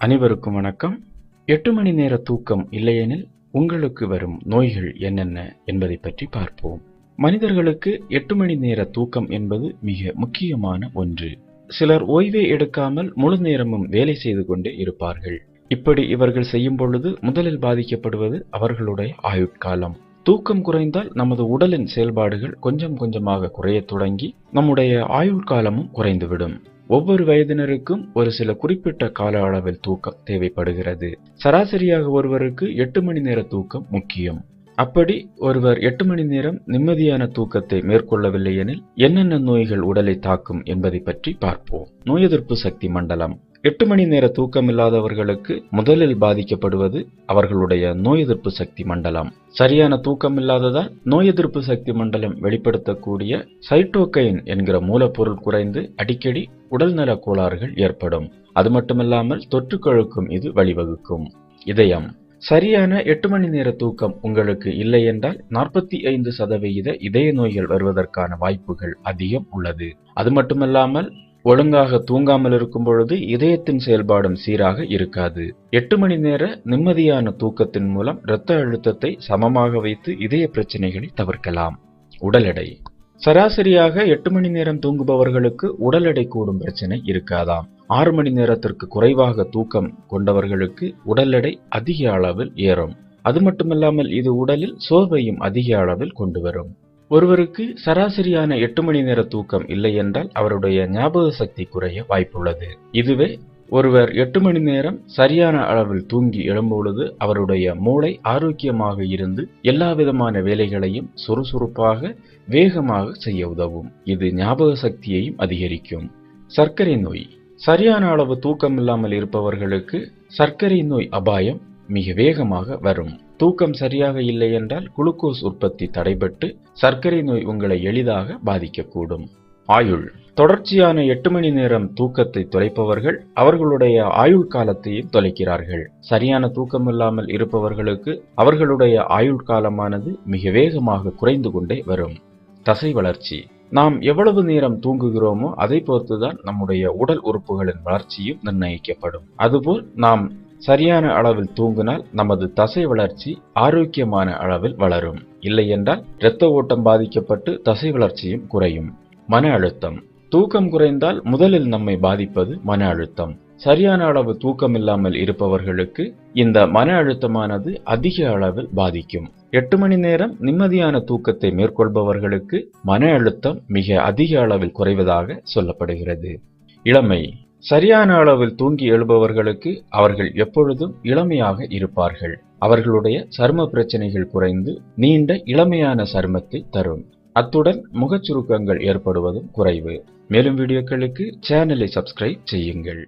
அனைவருக்கும் வணக்கம். எட்டு மணி நேர தூக்கம் இல்லையெனில் உங்களுக்கு வரும் நோய்கள் என்னென்ன என்பதை பற்றி பார்ப்போம். மனிதர்களுக்கு எட்டு மணி நேர தூக்கம் என்பது மிக முக்கியமான ஒன்று. சிலர் ஓய்வே எடுக்காமல் முழு நேரமும் வேலை செய்து கொண்டே இருப்பார்கள். இப்படி இவர்கள் செய்யும் பொழுது முதலில் பாதிக்கப்படுவது அவர்களுடைய ஆயுட்காலம். தூக்கம் குறைந்தால் நமது உடலின் செயல்பாடுகள் கொஞ்சம் கொஞ்சமாக குறையத் தொடங்கி நம்முடைய ஆயுள் காலமும் குறைந்துவிடும். ஒவ்வொரு வயதினருக்கும் ஒரு சில குறிப்பிட்ட கால அளவில் தூக்கம் தேவைப்படுகிறது. சராசரியாக ஒருவருக்கு எட்டு மணி நேர தூக்கம் முக்கியம். அப்படி ஒருவர் எட்டு மணி நேரம் நிம்மதியான தூக்கத்தை மேற்கொள்ளவில்லை எனில் என்னென்ன நோய்கள் உடலை தாக்கும் என்பதை பற்றி பார்ப்போம். நோய் எதிர்ப்பு சக்தி மண்டலம். எட்டு மணி நேர தூக்கம் இல்லாதவர்களுக்கு முதலில் பாதிக்கப்படுவது அவர்களுடைய நோய் எதிர்ப்பு சக்தி மண்டலம். சரியான தூக்கம் இல்லாததால் நோய் எதிர்ப்பு சக்தி மண்டலம் வெளிப்படுத்தக்கூடிய சைட்டோகைன் என்கிற மூலப்பொருள் குறைந்து அடிக்கடி உடல்நல கோளாறுகள் ஏற்படும். அது மட்டுமில்லாமல் தொற்றுக்களுக்கும் இது வழிவகுக்கும். இதயம். சரியான எட்டு மணி நேர தூக்கம் உங்களுக்கு இல்லை என்றால் நாற்பத்தி ஐந்து சதவிகித இதய நோய்கள் வருவதற்கான வாய்ப்புகள் அதிகம் உள்ளது. அது மட்டுமல்லாமல் ஒழுங்காக தூங்காமல் இருக்கும் பொழுது இதயத்தின் செயல்பாடும் சீராக இருக்காது. எட்டு மணி நேர நிம்மதியான தூக்கத்தின் மூலம் இரத்த அழுத்தத்தை சமமாக வைத்து இதய பிரச்சனைகளை தவிர்க்கலாம். உடல் எடை. சராசரியாக எட்டு மணி நேரம் தூங்குபவர்களுக்கு உடல் எடை கூடும் பிரச்சனை இருக்காதாம். ஆறு மணி நேரத்திற்கு குறைவாக தூக்கம் கொண்டவர்களுக்கு உடல் எடை அதிக அளவில் ஏறும். அது மட்டுமல்லாமல் இது உடலில் சோர்வையும் அதிக அளவில் கொண்டு வரும். ஒருவருக்கு சராசரியான எட்டு மணி நேர தூக்கம் இல்லை என்றால் அவருடைய ஞாபக சக்தி குறைய வாய்ப்புள்ளது. இதுவே ஒருவர் எட்டு மணி நேரம் சரியான அளவில் தூங்கி எழும்பொழுது அவருடைய மூளை ஆரோக்கியமாக இருந்து எல்லா விதமான வேலைகளையும் சுறுசுறுப்பாக வேகமாக செய்ய உதவும். இது ஞாபக சக்தியையும் அதிகரிக்கும். சர்க்கரை நோய். சரியான அளவு தூக்கம் இல்லாமல் இருப்பவர்களுக்கு சர்க்கரை நோய் அபாயம் மிக வேகமாக வரும். தூக்கம் சரியாக இல்லை என்றால் குளுக்கோஸ் உற்பத்தி தடைபட்டு சர்க்கரை நோய் உங்களை எளிதாக பாதிக்கக்கூடும். ஆயுள். தொடர்ச்சியான எட்டு மணி நேரம் தூக்கத்தை தொலைப்பவர்கள் அவர்களுடைய ஆயுள் காலத்தையும் தொலைக்கிறார்கள். சரியான தூக்கம் இல்லாமல் இருப்பவர்களுக்கு அவர்களுடைய ஆயுள் காலமானது மிக வேகமாக குறைந்து கொண்டே வரும். தசை வளர்ச்சி. நாம் எவ்வளவு நேரம் தூங்குகிறோமோ அதை பொறுத்துதான் நம்முடைய உடல் உறுப்புகளின் வளர்ச்சியும் நிர்ணயிக்கப்படும். அதுபோல் நாம் சரியான அளவில் தூங்கினால் நமது தசை வளர்ச்சி ஆரோக்கியமான அளவில் வளரும். இல்லை என்றால் இரத்த ஓட்டம் பாதிக்கப்பட்டு தசை வளர்ச்சியும் குறையும். மன அழுத்தம். தூக்கம் குறைந்தால் முதலில் நம்மை பாதிப்பது மன அழுத்தம். சரியான அளவு தூக்கம் இல்லாமல் இருப்பவர்களுக்கு இந்த மன அழுத்தமானது அதிக அளவில் பாதிக்கும். எட்டு மணி நேரம் நிம்மதியான தூக்கத்தை மேற்கொள்பவர்களுக்கு மன அழுத்தம் மிக அதிக அளவில் குறைவதாக சொல்லப்படுகிறது. இளமை. சரியான அளவில் தூங்கி எழுபவர்களுக்கு அவர்கள் எப்பொழுதும் இளமையாக இருப்பார்கள். அவர்களுடைய சரும பிரச்சனைகள் குறைந்து நீண்ட இளமையான சருமத்தை தரும். அத்துடன் முகச்சுருக்கங்கள் ஏற்படுவதும் குறைவு. மேலும் வீடியோக்களுக்கு சேனலை சப்ஸ்கிரைப் செய்யுங்கள்.